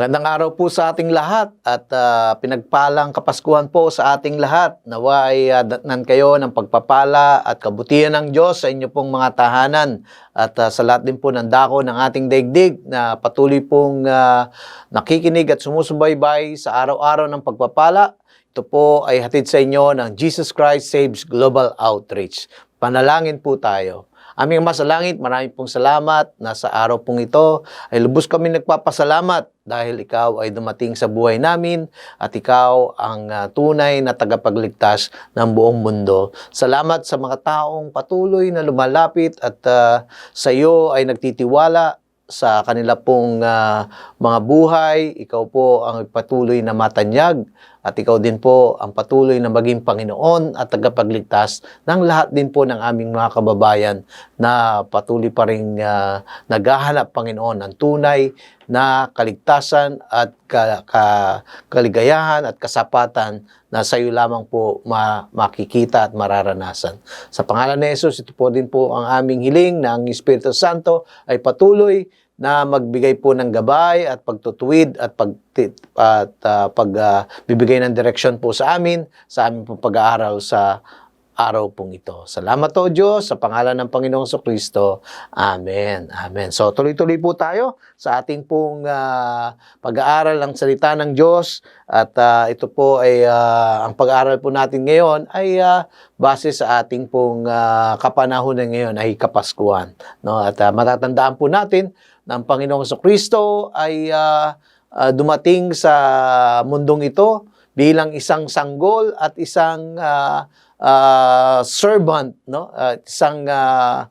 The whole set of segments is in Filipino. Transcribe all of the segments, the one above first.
Magandang araw po sa ating lahat at ah, pinagpalang kapaskuhan po sa ating lahat. Nawa ay ah, datnan kayo ng pagpapala at kabutihan ng Diyos sa inyo pong mga tahanan at ah, sa lahat din po ng dako ng ating daigdig na patuloy pong ah, nakikinig at sumusubaybay sa araw-araw ng pagpapala. Ito po ay hatid sa inyo ng Jesus Christ Saves Global Outreach. Panalangin po tayo. Aming Ama sa Langit, maraming pong salamat na sa araw pong ito ay lubos kami nagpapasalamat dahil ikaw ay dumating sa buhay namin at ikaw ang ah, tunay na tagapagligtas ng buong mundo. Salamat sa mga taong patuloy na lumalapit at ah, sa iyo ay nagtitiwala sa kanila pong ah, mga buhay. Ikaw po ang patuloy na matanyag at ikaw din po ang patuloy na maging Panginoon at tagapagligtas ng lahat din po ng aming mga kababayan na patuloy pa rin ah, naghahanap, Panginoon, ng tunay na kaligtasan at ka, ka- kaligayahan at kasapatan na sa iyo lamang po ma- makikita at mararanasan. Sa pangalan ni Jesus, ito po din po ang aming hiling na ang Espiritu Santo ay patuloy na magbigay po ng gabay at pagtutuwid at pag at ah, pag ah, bibigay ng direksyon po sa amin sa aming pag-aaral sa araw pong ito. Salamat po Diyos sa pangalan ng Panginoong Kristo. Amen. Amen. So tuloy-tuloy po tayo sa ating pong ah, pag-aaral ng salita ng Diyos at ah, ito po ay ah, ang pag-aaral po natin ngayon ay ah, base sa ating pong uh, kapanahunan ngayon ay Kapaskuhan. No? At ah, matatandaan po natin na ang Panginoong Kristo ay ah, ah, dumating sa mundong ito bilang isang sanggol at isang ah, ah, servant, no? At isang ah,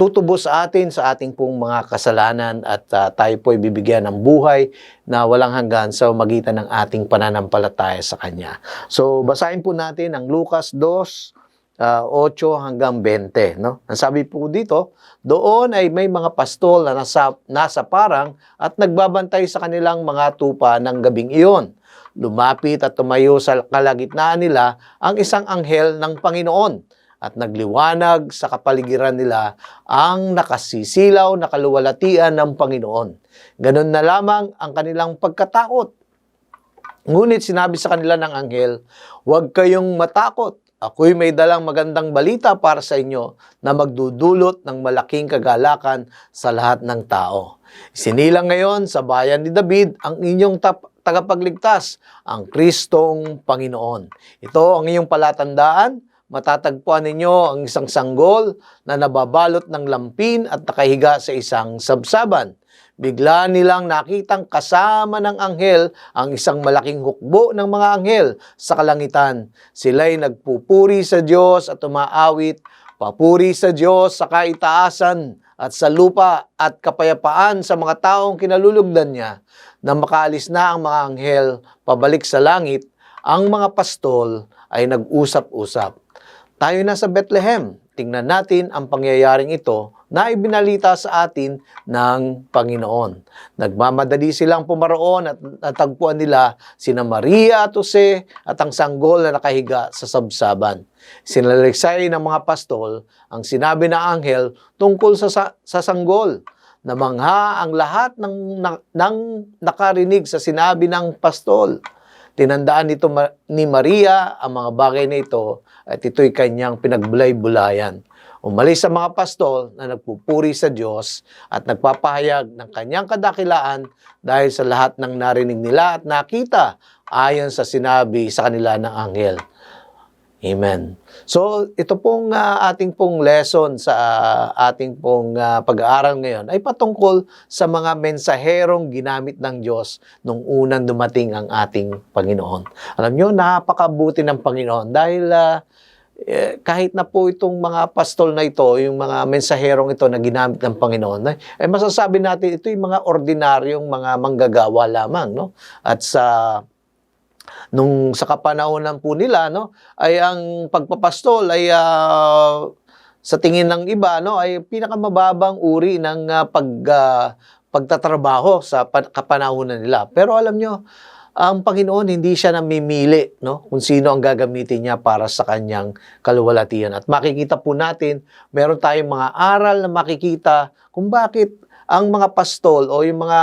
tutubo sa atin sa ating pong mga kasalanan at ah, tayo po ay bibigyan ng buhay na walang hanggan sa magitan ng ating pananampalataya sa Kanya. So, basahin po natin ang Lucas 2, ah, 8 hanggang 20. No? Ang sabi po dito, doon ay may mga pastol na nasa, nasa parang at nagbabantay sa kanilang mga tupa ng gabing iyon. Lumapit at tumayo sa kalagitnaan nila ang isang anghel ng Panginoon at nagliwanag sa kapaligiran nila ang nakasisilaw na kaluwalhatian ng Panginoon. Ganun na lamang ang kanilang pagkatakot. Ngunit sinabi sa kanila ng anghel, huwag kayong matakot. Ako'y may dalang magandang balita para sa inyo na magdudulot ng malaking kagalakan sa lahat ng tao. Sinilang ngayon sa bayan ni David ang inyong tap- tagapagligtas, ang Kristong Panginoon. Ito ang inyong palatandaan, matatagpuan ninyo ang isang sanggol na nababalot ng lampin at nakahiga sa isang sabsaban. Bigla nilang nakitang kasama ng anghel ang isang malaking hukbo ng mga anghel sa kalangitan. Sila'y nagpupuri sa Diyos at umaawit, papuri sa Diyos sa kaitaasan at sa lupa at kapayapaan sa mga taong kinalulugdan niya. Na makaalis na ang mga anghel pabalik sa langit, ang mga pastol ay nag-usap-usap. Tayo na sa Bethlehem. Tingnan natin ang pangyayaring ito na ibinalita sa atin ng Panginoon. Nagmamadali silang pumaroon at natagpuan nila sina Maria at Jose at ang sanggol na nakahiga sa sabsaban. Sinaliksay ng mga pastol ang sinabi ng anghel tungkol sa, sa, sa sanggol. Namangha ang lahat ng, ng, ng nakarinig sa sinabi ng pastol. Tinandaan nito ni Maria ang mga bagay na ito at ito'y kanyang pinagbulay-bulayan. Umalis sa mga pastol na nagpupuri sa Diyos at nagpapahayag ng kanyang kadakilaan dahil sa lahat ng narinig nila at nakita ayon sa sinabi sa kanila ng anghel. Amen. So, ito pong ah, ating pong lesson sa ah, ating pong ah, pag-aaral ngayon ay patungkol sa mga mensaherong ginamit ng Diyos nung unang dumating ang ating Panginoon. Alam nyo, napakabuti ng Panginoon dahil ah, eh, kahit na po itong mga pastol na ito, yung mga mensaherong ito na ginamit ng Panginoon, eh, masasabi natin ito yung mga ordinaryong mga manggagawa lamang. No? At sa nung sa kapanahonan po nila no ay ang pagpapastol ay ah, sa tingin ng iba no ay pinakamababang uri ng ah, pag ah, pagtatrabaho sa pa- kapanahonan nila pero alam nyo ang Panginoon hindi siya namimili no? Kung sino ang gagamitin niya para sa kanyang kaluwalhatian. At makikita po natin meron tayong mga aral na makikita kung bakit ang mga pastol o yung mga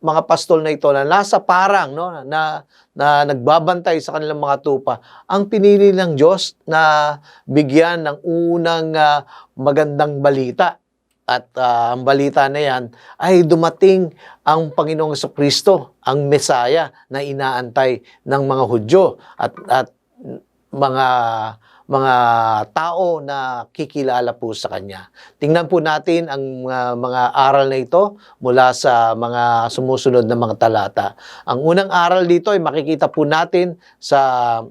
mga pastol na ito na nasa parang no? Na na nagbabantay sa kanilang mga tupa ang pinili ng Diyos na bigyan ng unang ah, magandang balita at ah, ang balita na yan ay dumating ang Panginoong Kristo ang Mesaya na inaantay ng mga Hudyo at at mga mga tao na kikilala po sa kanya. Tingnan po natin ang uh, mga aral na ito mula sa mga sumusunod na mga talata. Ang unang aral dito ay makikita po natin sa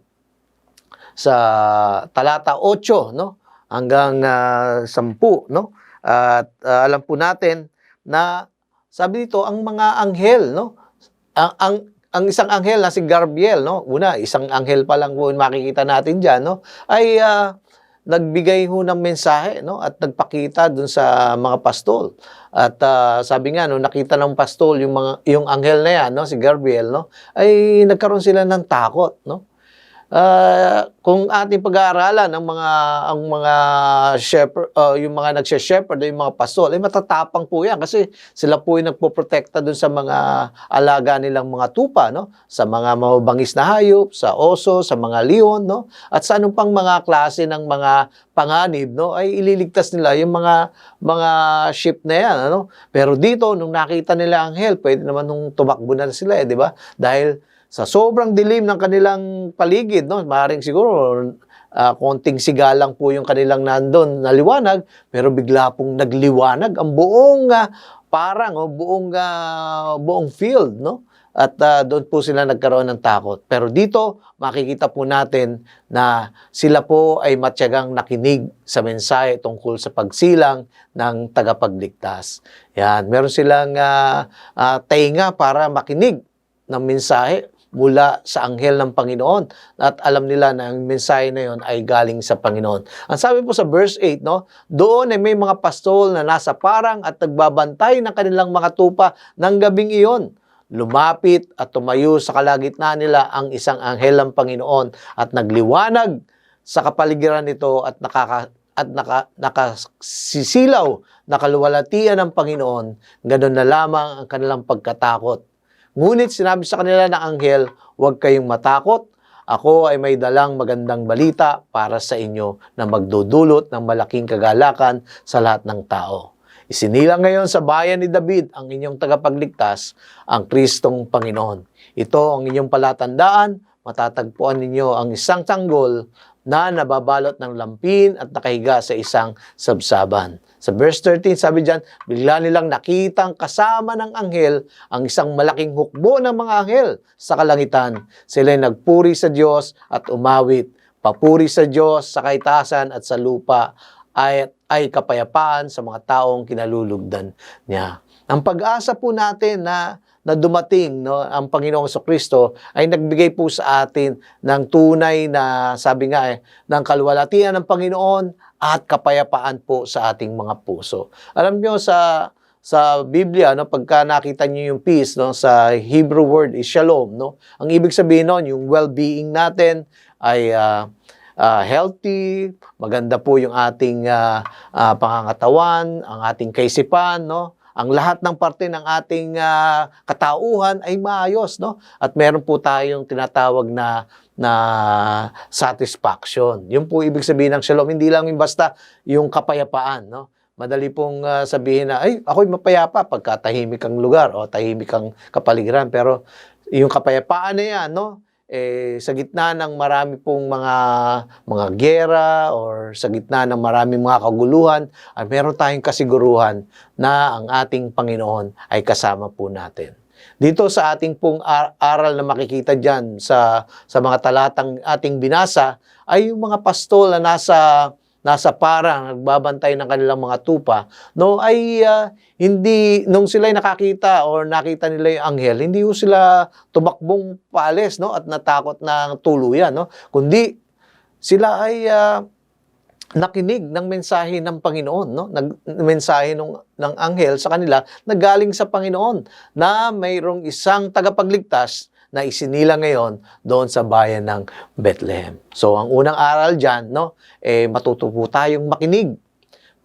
sa talata 8 no hanggang uh, 10 no at uh, alam po natin na sabi dito ang mga anghel no ang, ang ang isang anghel na si Gabriel, no? Una, isang anghel pa lang po makikita natin diyan, no? Ay ah, nagbigay ho ng mensahe, no? At nagpakita dun sa mga pastol. At ah, sabi nga no, nakita ng pastol yung mga yung anghel na yan, no, si Gabriel, no? Ay nagkaroon sila ng takot, no? Ah, kung ating pag-aaralan ang mga ang mga shepherd uh, yung mga nagse-shepherd yung mga pastol ay matatapang po yan kasi sila po yung nagpoprotekta dun sa mga alaga nilang mga tupa no? Sa mga mababangis na hayop sa oso sa mga leon no? At sa anong pang mga klase ng mga panganib no? Ay ililigtas nila yung mga mga sheep na yan ano? Pero dito nung nakita nila ang anghel pwede naman nung tumakbo na sila eh di ba? Dahil sa sobrang dilim ng kanilang paligid, no, maaaring siguro ah, konting sigalang po yung kanilang nandun na liwanag, pero bigla pong nagliwanag ang buong ah, parang o buong ah, buong field, no? At ah, doon po sila nagkaroon ng takot. Pero dito, makikita po natin na sila po ay matyagang nakinig sa mensahe tungkol sa pagsilang ng tagapagligtas. Yan, meron silang ah, ah, tainga para makinig ng mensahe mula sa anghel ng Panginoon at alam nila na ang mensahe na yon ay galing sa Panginoon. Ang sabi po sa verse 8, no, doon ay may mga pastol na nasa parang at nagbabantay ng kanilang mga tupa ng gabing iyon. Lumapit at tumayo sa kalagitnaan nila ang isang anghel ng Panginoon at nagliwanag sa kapaligiran nito at nakaka at naka, nakasisilaw na kaluwalhatian ng Panginoon, ganun na lamang ang kanilang pagkatakot Ngunit sinabi sa kanila ng anghel, huwag kayong matakot. Ako ay may dalang magandang balita para sa inyo na magdudulot ng malaking kagalakan sa lahat ng tao. Isinilang ngayon sa bayan ni David ang inyong tagapagligtas, ang Kristong Panginoon. Ito ang inyong palatandaan, matatagpuan ninyo ang isang tanggol na nababalot ng lampin at nakahiga sa isang sabsaban. Sa verse 13, sabi diyan, bigla nilang nakitang kasama ng anghel ang isang malaking hukbo ng mga anghel sa kalangitan. Sila ay nagpuri sa Diyos at umawit. Papuri sa Diyos sa kaitasan at sa lupa ay, ay kapayapaan sa mga taong kinalulugdan niya. Ang pag-asa po natin na na dumating no ang Panginoong Kristo ay nagbigay po sa atin ng tunay na sabi nga eh ng kaluwalhatian ng Panginoon at kapayapaan po sa ating mga puso. Alam niyo sa sa Biblia no pagka nakita niyo yung peace no sa Hebrew word is shalom no ang ibig sabihin noon yung well-being natin ay uh, uh, healthy, maganda po yung ating uh, uh, pangangatawan, ang ating kaisipan, no? ang lahat ng parte ng ating uh, katauhan ay maayos, no? At meron po tayong tinatawag na na satisfaction. Yun po ibig sabihin ng shalom, hindi lang yung basta yung kapayapaan, no? Madali pong uh, sabihin na, ay, ako'y mapayapa pagka tahimik ang lugar o tahimik ang kapaligiran. Pero yung kapayapaan na yan, no? eh, sa gitna ng marami pong mga mga gera or sa gitna ng maraming mga kaguluhan, ay meron tayong kasiguruhan na ang ating Panginoon ay kasama po natin. Dito sa ating pong aral na makikita dyan sa, sa mga talatang ating binasa, ay yung mga pastol na nasa nasa parang nagbabantay ng kanilang mga tupa, no, ay uh, hindi, nung sila nakakita or nakita nila yung anghel, hindi ko sila tumakbong paalis, no, at natakot ng tuluyan, no, kundi sila ay uh, nakinig ng mensahe ng Panginoon, no? Nag mensahe ng ng anghel sa kanila na galing sa Panginoon na mayroong isang tagapagligtas na isinila ngayon doon sa bayan ng Bethlehem. So ang unang aral diyan, no, eh matuto po tayong makinig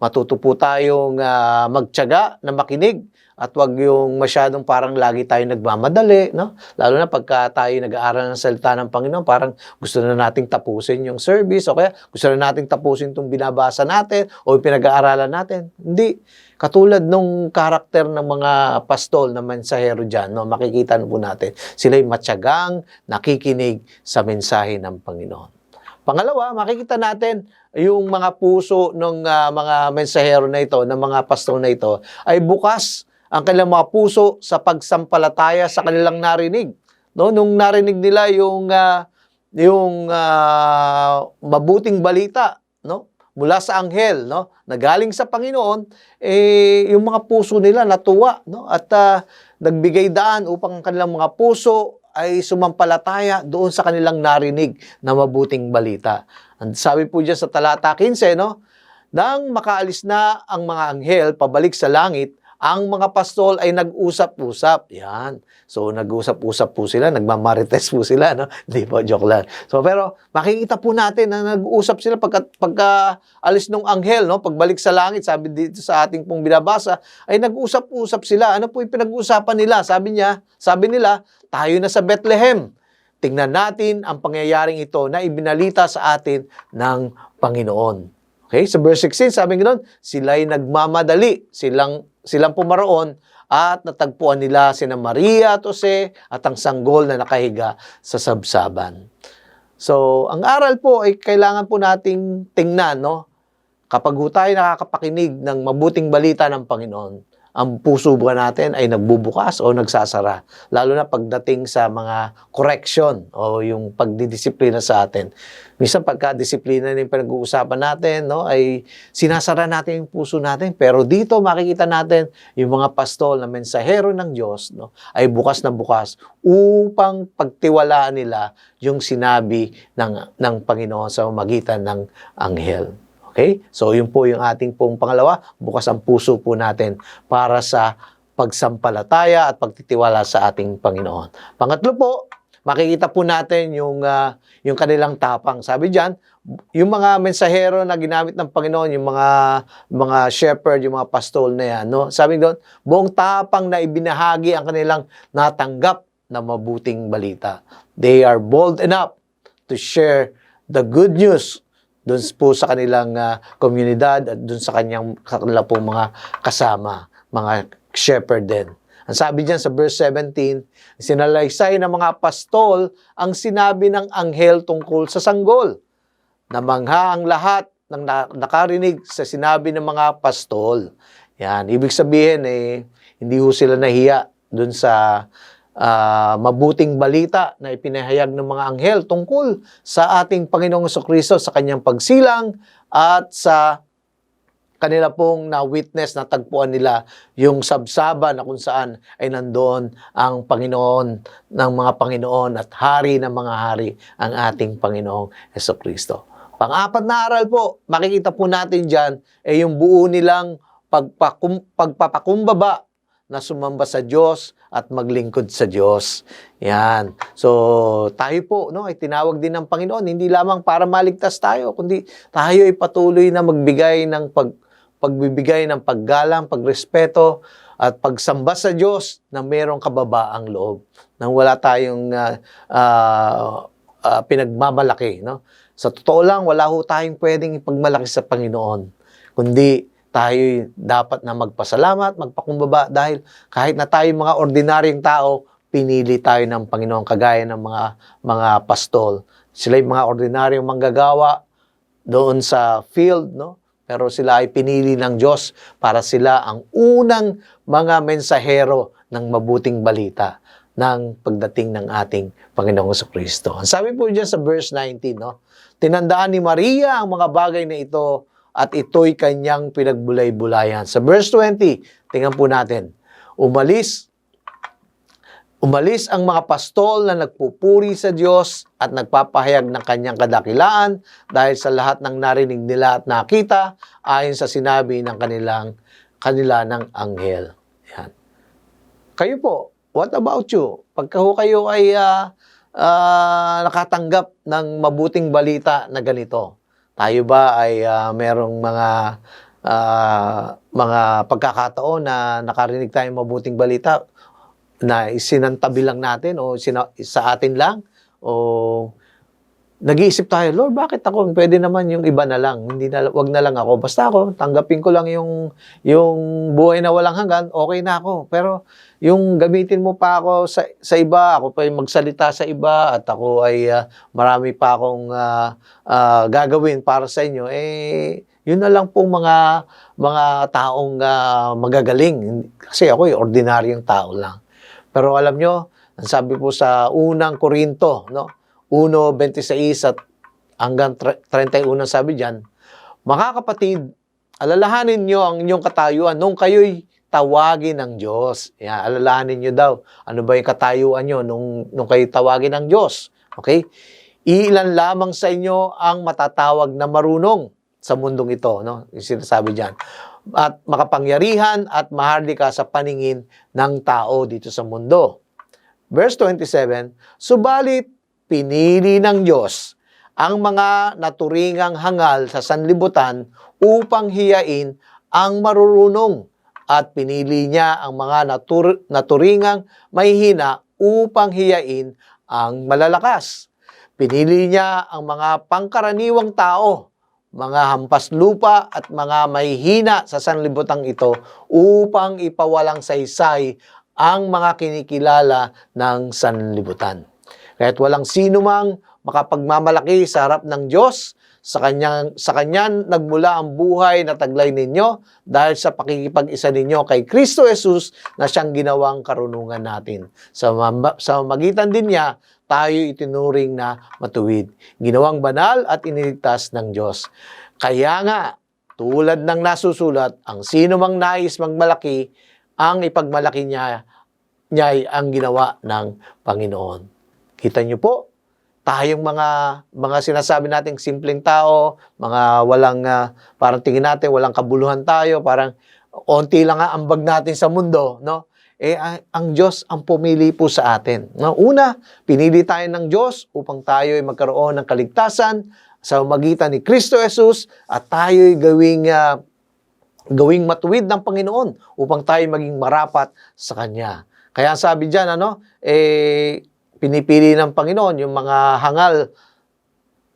matuto po tayong ah, magtiyaga na makinig at wag yung masyadong parang lagi tayo nagmamadali, no? Lalo na pagka tayo nag-aaral ng salita ng Panginoon, parang gusto na nating tapusin yung service o kaya gusto na nating tapusin itong binabasa natin o pinag-aaralan natin. Hindi. Katulad nung karakter ng mga pastol na mensahero dyan, no? makikita po natin, sila'y matyagang nakikinig sa mensahe ng Panginoon. Pangalawa, makikita natin yung mga puso ng ah, mga mensahero na ito, ng mga pastol na ito, ay bukas ang kanilang mga puso sa pagsampalataya sa kanilang narinig. No, nung narinig nila yung ah, yung ah, mabuting balita, no? Mula sa anghel, no? Na galing sa Panginoon, eh yung mga puso nila natuwa, no? At ah, nagbigay daan upang ang kanilang mga puso ay sumampalataya doon sa kanilang narinig na mabuting balita. Ang sabi po diyan sa talata 15, no? Nang makaalis na ang mga anghel pabalik sa langit, ang mga pastol ay nag-usap-usap. Yan. So, nag-usap-usap po sila, nagmamarites po sila, no? Hindi po, joke lang. So, pero makikita po natin na nag-usap sila pagka, pagka alis ng anghel, no? Pagbalik sa langit, sabi dito sa ating pong binabasa, ay nag-usap-usap sila. Ano po yung pinag-uusapan nila? Sabi niya, sabi nila, tayo na sa Bethlehem. Tingnan natin ang pangyayaring ito na ibinalita sa atin ng Panginoon. Okay, sa verse 16, sabi ganoon, sila'y nagmamadali, silang, silang pumaroon at natagpuan nila sina Maria at Jose at ang sanggol na nakahiga sa sabsaban. So, ang aral po ay kailangan po nating tingnan, no? Kapag ho tayo nakakapakinig ng mabuting balita ng Panginoon, ang puso ba natin ay nagbubukas o nagsasara? Lalo na pagdating sa mga correction o yung pagdidisiplina sa atin. Minsan pagka-disiplina na yung pinag-uusapan natin, no, ay sinasara natin yung puso natin. Pero dito makikita natin yung mga pastol na mensahero ng Diyos no, ay bukas na bukas upang pagtiwalaan nila yung sinabi ng, ng Panginoon sa magitan ng anghel. Okay? So, yun po yung ating pong pangalawa. Bukas ang puso po natin para sa pagsampalataya at pagtitiwala sa ating Panginoon. Pangatlo po, makikita po natin yung, ah, yung kanilang tapang. Sabi diyan, yung mga mensahero na ginamit ng Panginoon, yung mga mga shepherd, yung mga pastol na yan, no? Sabi doon, buong tapang na ibinahagi ang kanilang natanggap na mabuting balita. They are bold enough to share the good news doon po sa kanilang ah, komunidad at doon sa kanyang kanila pong mga kasama, mga shepherd din. Ang sabi diyan sa verse 17, sinalaysay ng mga pastol ang sinabi ng anghel tungkol sa sanggol. Namangha ang lahat ng na- nakarinig sa sinabi ng mga pastol. Yan, ibig sabihin eh hindi ho sila nahiya doon sa ah, mabuting balita na ipinahayag ng mga anghel tungkol sa ating Panginoong Kristo sa kanyang pagsilang at sa kanila pong na-witness, na tagpuan nila yung sabsaba na kung saan ay nandoon ang Panginoon ng mga Panginoon at Hari ng mga Hari, ang ating Panginoong Heso Kristo. Pang-apat na aral po, makikita po natin dyan, ay yung buo nilang pagpakum, pagpapakumbaba na sumamba sa Diyos at maglingkod sa Diyos. Yan. So, tayo po, no, ay tinawag din ng Panginoon, hindi lamang para maligtas tayo, kundi tayo ay patuloy na magbigay ng pag, pagbibigay ng paggalang, pagrespeto, at pagsamba sa Diyos na mayroong kababaang loob. Nang wala tayong ah, ah, ah, pinagmamalaki. No? Sa totoo lang, wala ho tayong pwedeng ipagmalaki sa Panginoon. Kundi tayo dapat na magpasalamat, magpakumbaba dahil kahit na tayo mga ordinaryong tao, pinili tayo ng Panginoon kagaya ng mga mga pastol. Sila yung mga ordinaryong manggagawa doon sa field, no? Pero sila ay pinili ng Diyos para sila ang unang mga mensahero ng mabuting balita ng pagdating ng ating Panginoong Kristo. Ang sabi po diyan sa verse 19, no? Tinandaan ni Maria ang mga bagay na ito at ito'y kanyang pinagbulay-bulayan. Sa verse 20, tingnan po natin. Umalis Umalis ang mga pastol na nagpupuri sa Diyos at nagpapahayag ng kanyang kadakilaan dahil sa lahat ng narinig nila at nakita ayon sa sinabi ng kanilang kanila ng anghel. Yan. Kayo po, what about you? Pagka kayo ay ah, ah, nakatanggap ng mabuting balita na ganito, tayo ba ay ah, merong mga ah, mga pagkakataon na nakarinig tayong mabuting balita na isinantabi lang natin o sina- sa atin lang? O nag-iisip tayo, Lord, bakit ako? Pwede naman yung iba na lang. Hindi na, wag na lang ako. Basta ako, tanggapin ko lang yung, yung buhay na walang hanggan, okay na ako. Pero yung gamitin mo pa ako sa, sa iba, ako pa yung magsalita sa iba, at ako ay ah, marami pa akong ah, ah, gagawin para sa inyo, eh, yun na lang pong mga, mga taong ah, magagaling. Kasi ako, eh, ordinaryong tao lang. Pero alam nyo, ang sabi po sa unang Korinto, no? 1.26 at hanggang tre- 31 sabi diyan, mga kapatid, alalahanin nyo ang inyong katayuan nung kayo'y tawagin ng Diyos. Yeah, alalahanin nyo daw. Ano ba yung katayuan nyo nung, nung kayo tawagin ng Diyos? Okay? Ilan lamang sa inyo ang matatawag na marunong sa mundong ito, no? Yung sinasabi diyan. At makapangyarihan at mahardika sa paningin ng tao dito sa mundo. Verse 27, Subalit, pinili ng Diyos ang mga naturingang hangal sa sanlibutan upang hiyain ang marurunong at pinili niya ang mga natur- naturingang mahihina upang hiyain ang malalakas. Pinili niya ang mga pangkaraniwang tao, mga hampas lupa at mga mahihina sa sanlibutang ito upang ipawalang saysay ang mga kinikilala ng sanlibutan. Kahit walang sino mang makapagmamalaki sa harap ng Diyos, sa kanyang sa kanya nagmula ang buhay na taglay ninyo dahil sa pakikipag-isa ninyo kay Kristo Jesus na siyang ginawang karunungan natin. Sa, sa magitan din niya, tayo itinuring na matuwid. Ginawang banal at iniligtas ng Diyos. Kaya nga, tulad ng nasusulat, ang sino mang nais magmalaki, ang ipagmalaki niya, niya ay ang ginawa ng Panginoon. Kita niyo po, tayong mga mga sinasabi nating simpleng tao, mga walang ah, parang tingin natin walang kabuluhan tayo, parang onti lang ang ambag natin sa mundo, no? Eh ang, ang Diyos ang pumili po sa atin. No? Una, pinili tayo ng Diyos upang tayo ay magkaroon ng kaligtasan sa magitan ni Kristo Jesus at tayo ay gawing ah, gawing matuwid ng Panginoon upang tayo maging marapat sa Kanya. Kaya sabi diyan ano, eh pinipili ng Panginoon yung mga hangal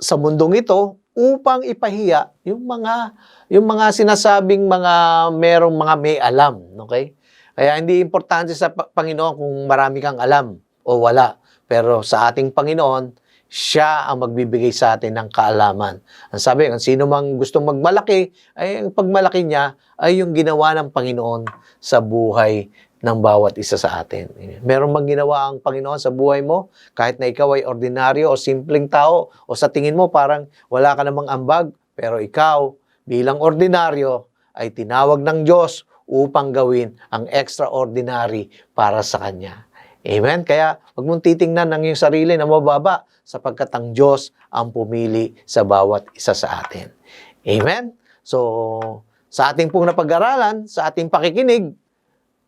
sa mundong ito upang ipahiya yung mga yung mga sinasabing mga merong mga may alam, okay? Kaya hindi importante sa Pa- Panginoon kung marami kang alam o wala. Pero sa ating Panginoon, siya ang magbibigay sa atin ng kaalaman. Ang sabi, ang sino mang gustong magmalaki, ay ang pagmalaki niya ay yung ginawa ng Panginoon sa buhay ng bawat isa sa atin. Meron bang ginawa ang Panginoon sa buhay mo? Kahit na ikaw ay ordinaryo o simpleng tao o sa tingin mo parang wala ka namang ambag, pero ikaw bilang ordinaryo ay tinawag ng Diyos upang gawin ang extraordinary para sa Kanya. Amen? Kaya huwag mong titingnan ng iyong sarili na mababa sapagkat ang Diyos ang pumili sa bawat isa sa atin. Amen? So, sa ating pong napag-aralan, sa ating pakikinig,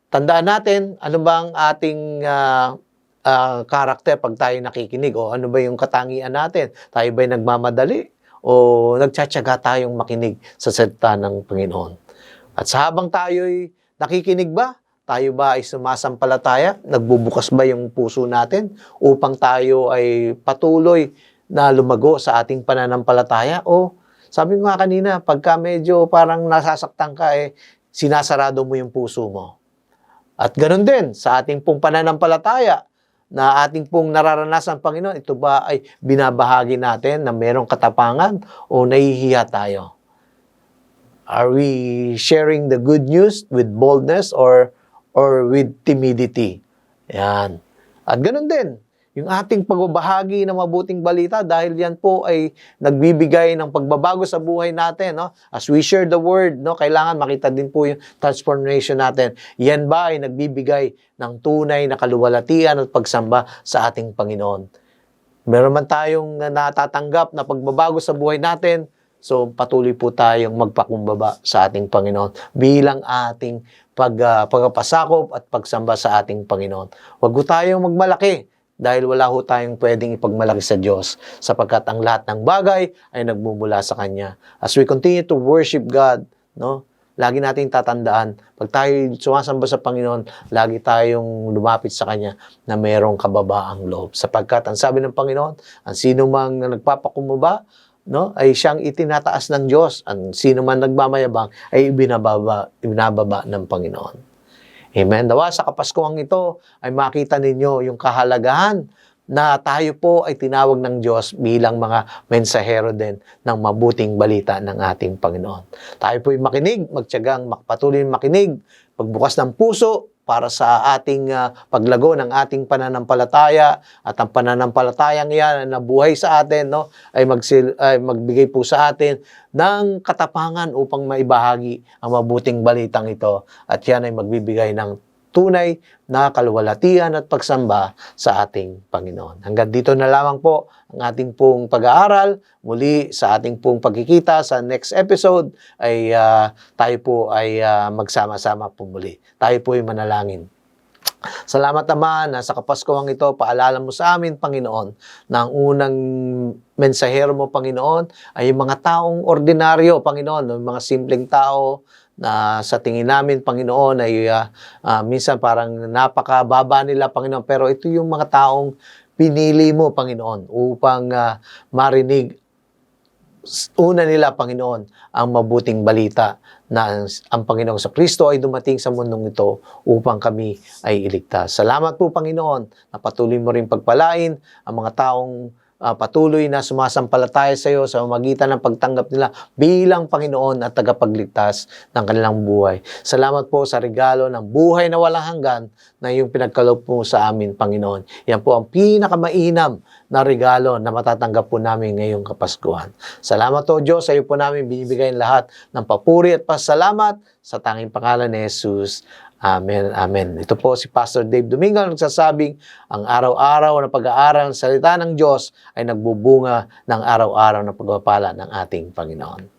tandaan natin ano bang ating ah, ah, karakter pag tayo nakikinig o ano ba yung katangian natin? Tayo ba'y nagmamadali o nagtsatsaga tayong makinig sa salita ng Panginoon? At sa habang tayo'y nakikinig ba? Tayo ba ay sumasampalataya? Nagbubukas ba yung puso natin upang tayo ay patuloy na lumago sa ating pananampalataya? O sabi ko nga kanina, pagka medyo parang nasasaktan ka, eh, sinasarado mo yung puso mo. At ganun din sa ating pong pananampalataya na ating pong nararanasan, Panginoon, ito ba ay binabahagi natin na merong katapangan o nahihiya tayo? Are we sharing the good news with boldness or or with timidity? Yan. At ganun din, yung ating pagbabahagi ng mabuting balita dahil yan po ay nagbibigay ng pagbabago sa buhay natin, no? As we share the word, no, kailangan makita din po yung transformation natin. Yan ba ay nagbibigay ng tunay na kaluwalhatian at pagsamba sa ating Panginoon? Meron man tayong natatanggap na pagbabago sa buhay natin, so patuloy po tayong magpakumbaba sa ating Panginoon bilang ating pag, ah, pagpapasakop at pagsamba sa ating Panginoon. Huwag po tayong magmalaki dahil wala ho tayong pwedeng ipagmalaki sa Diyos sapagkat ang lahat ng bagay ay nagmumula sa Kanya. As we continue to worship God, no? Lagi nating tatandaan, pag tayo sumasamba sa Panginoon, lagi tayong lumapit sa Kanya na mayroong kababaang loob. Sapagkat ang sabi ng Panginoon, ang sino mang nagpapakumaba, no, ay siyang itinataas ng Diyos. Ang sino man nagmamayabang ay ibinababa, ibinababa ng Panginoon. Amen. Nawa sa Kapaskuhang ito ay makita ninyo yung kahalagahan na tayo po ay tinawag ng Diyos bilang mga mensahero din ng mabuting balita ng ating Panginoon. Tayo po ay makinig, magtiyagang makapatuloy makinig, pagbukas ng puso para sa ating ah, paglago ng ating pananampalataya. At ang pananampalatayang yan na buhay sa atin no ay, magsil, ay magbigay po sa atin ng katapangan upang maibahagi ang mabuting balitang ito. At yan ay magbibigay ng tunay na kaluwalhatian at pagsamba sa ating Panginoon. Hanggang dito na lamang po ang ating pong pag-aaral. Muli sa ating pong pagkikita sa next episode ay ah, tayo po ay ah, magsama-sama po muli. Tayo po ay manalangin. Salamat naman na sa Kapaskuhang ito, paalala mo sa amin, Panginoon, na ang unang mensahero mo, Panginoon, ay yung mga taong ordinaryo, Panginoon, yung mga simpleng tao na sa tingin namin, Panginoon, ay ah, ah, minsan parang napakababa nila, Panginoon. Pero ito yung mga taong pinili mo, Panginoon, upang ah, marinig una nila, Panginoon, ang mabuting balita na ang, ang Panginoong sa Kristo ay dumating sa mundong ito upang kami ay iligtas. Salamat po, Panginoon, na patuloy mo rin pagpalain ang mga taong ah, patuloy na sumasampalataya sa iyo sa magitan ng pagtanggap nila bilang Panginoon at tagapagligtas ng kanilang buhay. Salamat po sa regalo ng buhay na walang hanggan na yung pinagkaloob mo sa amin, Panginoon. Yan po ang pinakamainam na regalo na matatanggap po namin ngayong Kapaskuhan. Salamat po, Diyos. Sa iyo po namin binibigay lahat ng papuri at pasalamat sa tanging pangalan ni Jesus. Amen, amen. Ito po si Pastor Dave Domingo nagsasabing ang araw-araw na pag-aaral ng salita ng Diyos ay nagbubunga ng araw-araw na pagpapala ng ating Panginoon.